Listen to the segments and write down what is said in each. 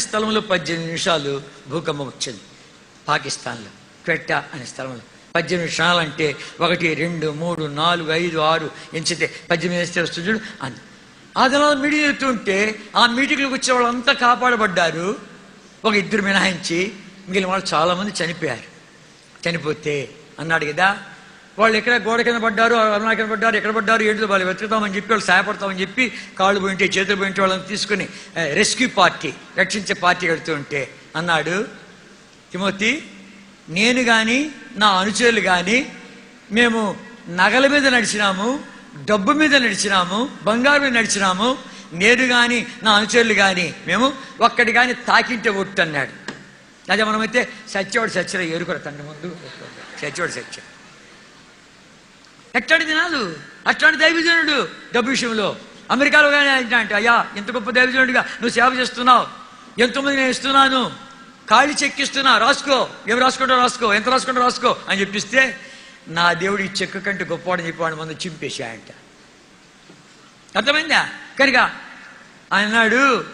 స్థలంలో పద్దెనిమిది నిమిషాలు భూకంపం వచ్చింది. పాకిస్తాన్లో క్వెట్టా అనే స్థలంలో పద్దెనిమిది క్షణాలు అంటే ఒకటి రెండు మూడు నాలుగు ఐదు ఆరు ఎంచితే పద్దెనిమిది వేస్తే వస్తుంది చూడు అని. ఆ దినాలు మీటింగ్ చెప్తుంటే ఆ మీటింగ్లకు వచ్చే వాళ్ళంతా కాపాడబడ్డారు. ఒక ఇద్దరు మినహాయించి మిగిలిన వాళ్ళు చాలామంది చనిపోయారు. చనిపోతే అన్నాడు కదా వాళ్ళు ఎక్కడ గోడ కింద పడ్డారు అరుణా కింద పడ్డారు ఎక్కడ పడ్డారు ఏంటో వాళ్ళు వెతుకుతామని చెప్పి వాళ్ళు సహాయపడతామని చెప్పి కాళ్ళు పోయింటే చేతులు పోయింటే వాళ్ళని తీసుకుని రెస్క్యూ పార్టీ రక్షించే పార్టీ కడుతూ ఉంటే అన్నాడు. తిమోతి నేను కానీ నా అనుచరులు కానీ మేము నగల మీద నడిచినాము డబ్బు మీద నడిచినాము బంగారు మీద నడిచినాము నేను కానీ నా అనుచరులు కానీ మేము ఒక్కటి కానీ తాకింటే ఒట్టు అన్నాడు. అదే మనమైతే సత్యవాడు సత్యరా ఏరుకోరు తండ్రి ముందు. సత్యవాడు సత్య. ఎట్లాంటి దినాలు? అట్లాంటి దైవజనుడు. డబ్బు విషయంలో. అమెరికాలో కానీ అంటే అయ్యా ఎంత గొప్ప దైవజనుడిగా నువ్వు సేవ చేస్తున్నావు. ఎంతోమంది నేను ఇస్తున్నాను. ఖాళీ చెక్ ఇస్తున్నా రాసుకో. ఏమి రాసుకుంటా రాసుకో? ఎంత రాసుకుంటా రాసుకో? అని చెప్పిస్తే నా దేవుడు ఈ చెక్ కంటే గొప్పవాడని చెప్పి చింపేసి చింపేశాయంట అర్థమైందా? కనుక ఆయన అన్నాడు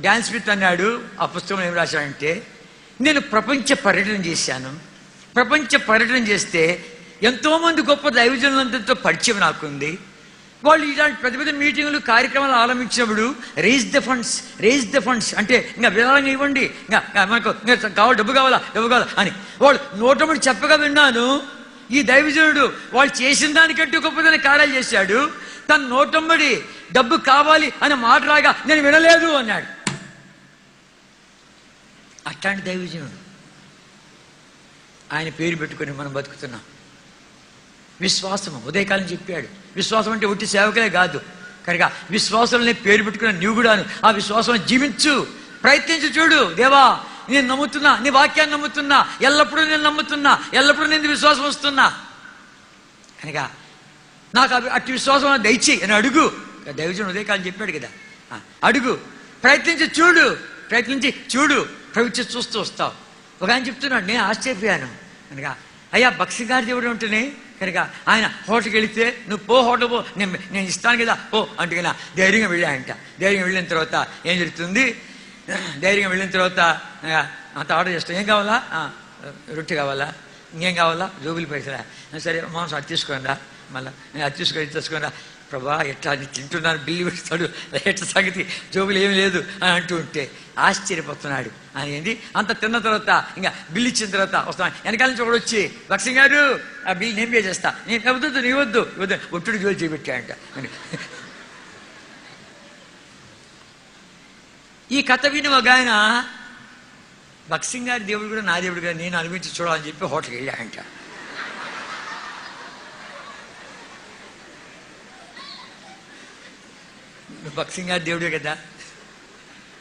డ్యాన్స్ విత్ అన్నాడు ఆ పుస్తకం ఏం రాశాడంటే నేను ప్రపంచ పర్యటన చేశాను. ప్రపంచ పర్యటన చేస్తే ఎంతోమంది గొప్ప దైవజనులందరితో పరిచయం నాకుంది. వాళ్ళు ఇలాంటి పెద్ద పెద్ద మీటింగులు కార్యక్రమాలు ఆరంభించినప్పుడు raise the funds raise the funds అంటే ఇంకా విరాళంగా ఇవ్వండి ఇంకా మనకు ఇంకా కావాలి డబ్బు కావాలా డబ్బు కావాలా అని. వాళ్ళు నోటముడి చెప్పగా విన్నాను. ఈ దైవజనుడు వాళ్ళు చేసిన దానికంటే గొప్పదని కార్యాలు చేశాడు. తన నోటంబడి డబ్బు కావాలి అని మాట రాగా నేను వినలేదు అన్నాడు. అట్లాంటి దైవజనుడు. ఆయన పేరు పెట్టుకొని మనం బతుకుతున్నాం. విశ్వాసము. ఉదయకాలం చెప్పాడు. విశ్వాసం అంటే ఒట్టి సేవకులే కాదు. కనుక విశ్వాసంలో పేరు పెట్టుకున్న నీవు కూడాను ఆ విశ్వాసం జీవించు. ప్రయత్నించు చూడు. దేవా నేను నమ్ముతున్నా నీ వాక్యాన్ని నమ్ముతున్నా ఎల్లప్పుడూ నేను నమ్ముతున్నా ఎల్లప్పుడూ నేను విశ్వాసం వస్తున్నా. కనుక నాకు అవి అట్టి విశ్వాసం దయచి అని అడుగు. దైవజన్ ఉదయకాలం చెప్పాడు కదా. అడుగు. ప్రయత్నించి చూడు. ప్రయత్నించి చూడు. ప్రవృత్తి చూస్తూ వస్తావు. ఒక ఆయన చెప్తున్నాడు నేను ఆశ్చర్యపోయాను. కనుక అయ్యా బక్సి గారి దేవుడు ఉంటేనే కనుక ఆయన హోటల్కి వెళితే నువ్వు పో హోటల్ పో నేను నేను ఇస్తాను కదా పో అంటే కదా ధైర్యంగా వెళ్ళాయంట. ధైర్యంగా వెళ్ళిన తర్వాత ఏం జరుగుతుంది? ధైర్యంగా వెళ్ళిన తర్వాత అంత ఆర్డర్ చేస్తాం ఏం కావాలా? రొట్టె కావాలా? ఇంకేం కావాలా? జోబులు పైసలా? సరే మాంసం అది తీసుకోండా మళ్ళీ అది తీసుకొని తెచ్చుకోండా ప్రభా ఎట్లా అది తింటున్నాను బిల్లు పెడతాడు ఎట్ల సంగతి? జోబులు ఏమి లేదు అని అంటూ ఉంటే ఆశ్చర్యపోతున్నాడు. అని ఏంది? అంత తిన్న తర్వాత ఇంకా బిల్లు ఇచ్చిన తర్వాత వస్తాను వెనకాల నుంచి ఒకడు వచ్చి లక్ష్మి గారు ఆ బిల్ నేను పే చేస్తా. నేను వద్దు నీ వద్దు వద్దు ఒట్టుడు జోలు చేపెట్టాయంట అని ఈ కథ విని ఒక ఆయన భక్సింగ్ గారి దేవుడు కూడా నా దేవుడు కూడా నేను అనిపించి చూడాలని చెప్పి హోటల్కి వెళ్ళాయంట నువ్వు భక్సింగ్ దేవుడే కదా.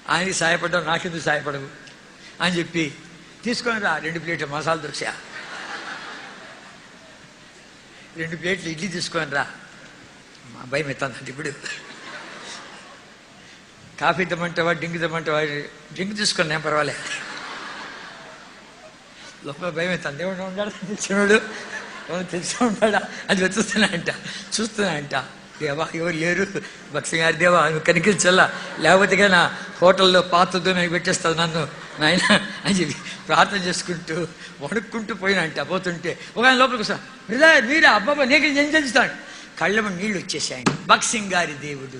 ఆయనకి సాయపడ్డావు నాకెందుకు సాయపడవు? అని చెప్పి తీసుకొని రా రెండు ప్లేట్లు మసాలా దోశ. రెండు ప్లేట్లు ఇడ్లీ తీసుకొని రా. మా భయం ఎత్తాను ఇప్పుడు. కాఫీ తెమ్మంటావా డ్రింక్ తెమ్మంటావా డ్రింక్ తీసుకొని నేను పర్వాలే. లోపల భయం ఎత్తాను. దేవుడు ఉన్నాడు తెలిసినోడు. తెలిసి ఉన్నాడా? అది వెతుకుతున్నాయంట చూస్తున్నాయంట దేవా ఎవరు లేరు? భక్తి గారి దేవా నువ్వు కనిపించల్లా? లేకపోతే నా హోటల్లో పాత్రతో నేను పెట్టేస్తావు నన్ను. నాయన అని చెప్పి ప్రార్థన చేసుకుంటూ వణుక్కుంటూ పోయినంట పోతుంటే ఒక ఆయన లోపలికి వస్తాను మీరే? అబ్బాబా నీకు నేను తెలుస్తాను కళ్ళ నీళ్ళు వచ్చేసాయి భక్సింగ్ గారి దేవుడు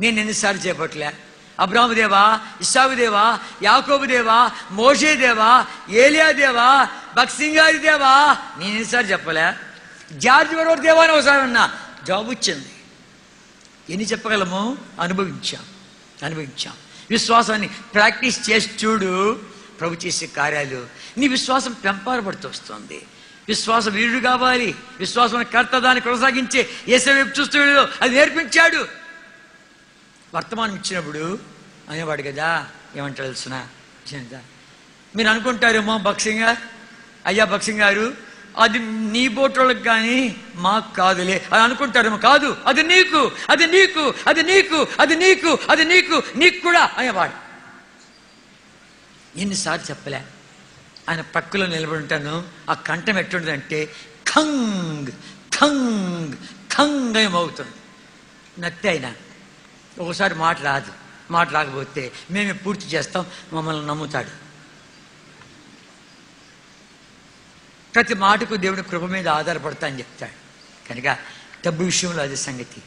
నేను ఎన్నిసార్లు చేపట్లే అబ్రాహ్మదేవా ఇస్సాగుదేవా దేవా యాకోబు దేవా మోషే దేవా ఏలియా దేవా బక్సింగారి దేవా నేను ఎన్నిసార్లు చెప్పలే. జార్జ్ వరవర్ దేవా అని ఒకసారి అన్నా జాబ్ వచ్చింది. ఎన్ని చెప్పగలము? అనుభవించాం. అనుభవించాం. విశ్వాసాన్ని ప్రాక్టీస్ చేసి చూడు. ప్రభు చేసే కార్యాలు. నీ విశ్వాసం పెంపారబడుతూ వస్తుంది. విశ్వాస వీరుడు కావాలి. విశ్వాసం కర్త దాన్ని కొనసాగించే ఏసే వైపు చూస్తున్నాడు అది నేర్పించాడు. వర్తమానం ఇచ్చినప్పుడు అనేవాడు కదా ఏమంటారు తెలిసిన? మీరు అనుకుంటారేమో బక్సింగ్? గారు అయ్యా బక్సింగ్ గారు అది నీ బోటోళ్ళకి కానీ మాకు కాదులే. అని అనుకుంటారేమో. కాదు అది నీకు అది నీకు అది నీకు అది నీకు అది నీకు నీకు కూడా అనేవాడు. ఎన్నిసార్లు చెప్పలే. ఆయన పక్కలో నిలబడి ఉంటాను. ఆ కంఠం ఎట్టుండదంటే ఖంగ్ ఖంగ్ ఖంగ్ ఏమవుతుంది నత్తి అయినా ఒకసారి మాట రాదు మాట రాకపోతే మేమే పూర్తి చేస్తాం మమ్మల్ని నమ్ముతాడు. ప్రతి మాటకు దేవుని కృప మీద ఆధారపడతా అని చెప్తాడు. కనుక డబ్బు విషయంలో అది సంగతి.